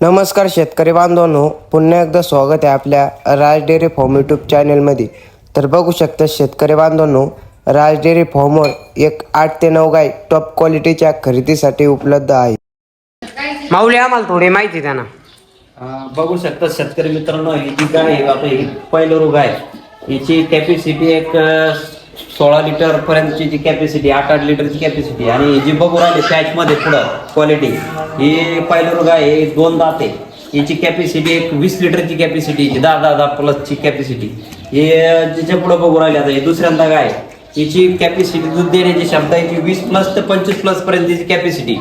नमस्कार शेतकरी बांधवांनो पुन्हा एकदा स्वागत आहे आपल्या राज डेअरी फॉर्म यूट्यूब चॅनलमध्ये तर बघू शकता शेतकरी बांधवांनो राज डेअरी फॉर्मवर एक आठ ते नऊ गाय टॉप क्वालिटीच्या खरेदीसाठी उपलब्ध आहे. माऊली आम्हाला थोडी माहिती द्या ना. अं, बघू शकता शेतकरी मित्रांनो ही जी गाय आहे पहिलं रोग आहे याची कॅपॅसिटी एक सोळा लिटर पर्यंतची जी कॅपॅसिटी आठ आठ लिटरची कॅपॅसिटी आणि जी बघू राहिली पॅचमध्ये पुढं क्वालिटी ही पहिलं गाय आहे हे दोन दात आहे. याची कॅपॅसिटी एक वीस लिटरची कॅपॅसिटी दहा दहा दहा प्लसची कॅपॅसिटी हे जिच्या पुढं बघू राहिली आता हे दुसऱ्यांदा गाय याची कॅपॅसिटी दूध देण्याची क्षमता याची वीस प्लस ते पंचवीस प्लस पर्यंतची कॅपॅसिटी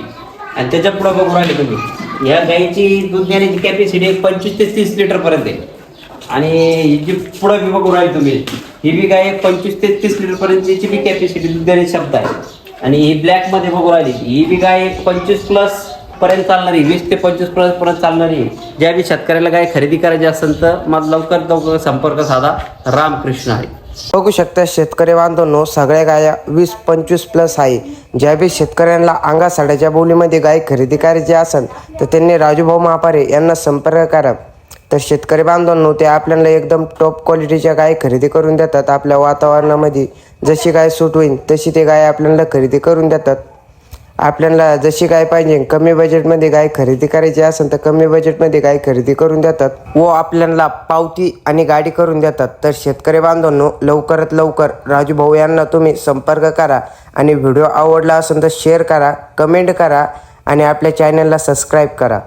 आणि त्याच्या पुढं बघू राहिले तुम्ही या गाईची दूध देण्याची कॅपॅसिटी एक पंचवीस ते तीस लिटरपर्यंत आहे. आणि ही जी पुढं बी बघू राहील तुम्ही ही बी काय एक पंचवीस ते तीस लिटर पर्यंतची बी कॅपॅसिटी दूध देण्याची आहे. आणि ही ब्लॅकमध्ये बघू राहिली ही बी काय एक पंचवीस प्लस पर्यंत चालणारी वीस ते पंचवीस प्लस पर्यंत चालणारी आहे. ज्या बी शेतकऱ्याला गाय खरेदी करायची असेल तर मग लवकर लवकर संपर्क साधा रामकृष्ण आहे. बघू शकता शेतकरी बांधवांनो सगळ्या गाया वीस पंचवीस प्लस आहे. ज्या बी शेतकऱ्यांना अंगा साड्याच्या बोलीमध्ये गाय खरेदी करायची असेल तर त्यांनी राजूभाऊ महापारे यांना संपर्क करा. तर शेतकरी बांधवांनो ते आपल्याला एकदम टॉप क्वालिटीच्या गाय खरेदी करून देतात आपल्या वातावरणामध्ये. जशी गाय सूट होईल तशी ते गाय आपल्याला खरेदी करून देतात. आपल्याला जशी गाय पाहिजे कमी बजेटमध्ये गाय खरेदी करायची असेल तर कमी बजेटमध्ये गाय खरेदी करून देतात. व आपल्याला पावती आणि गाडी करून देतात. तर शेतकरी बांधवांनो लवकरात लवकर राजू भाऊ यांना तुम्ही संपर्क करा आणि व्हिडिओ आवडला असेल तर शेअर करा कमेंट करा आणि आपल्या चॅनलला सबस्क्राईब करा.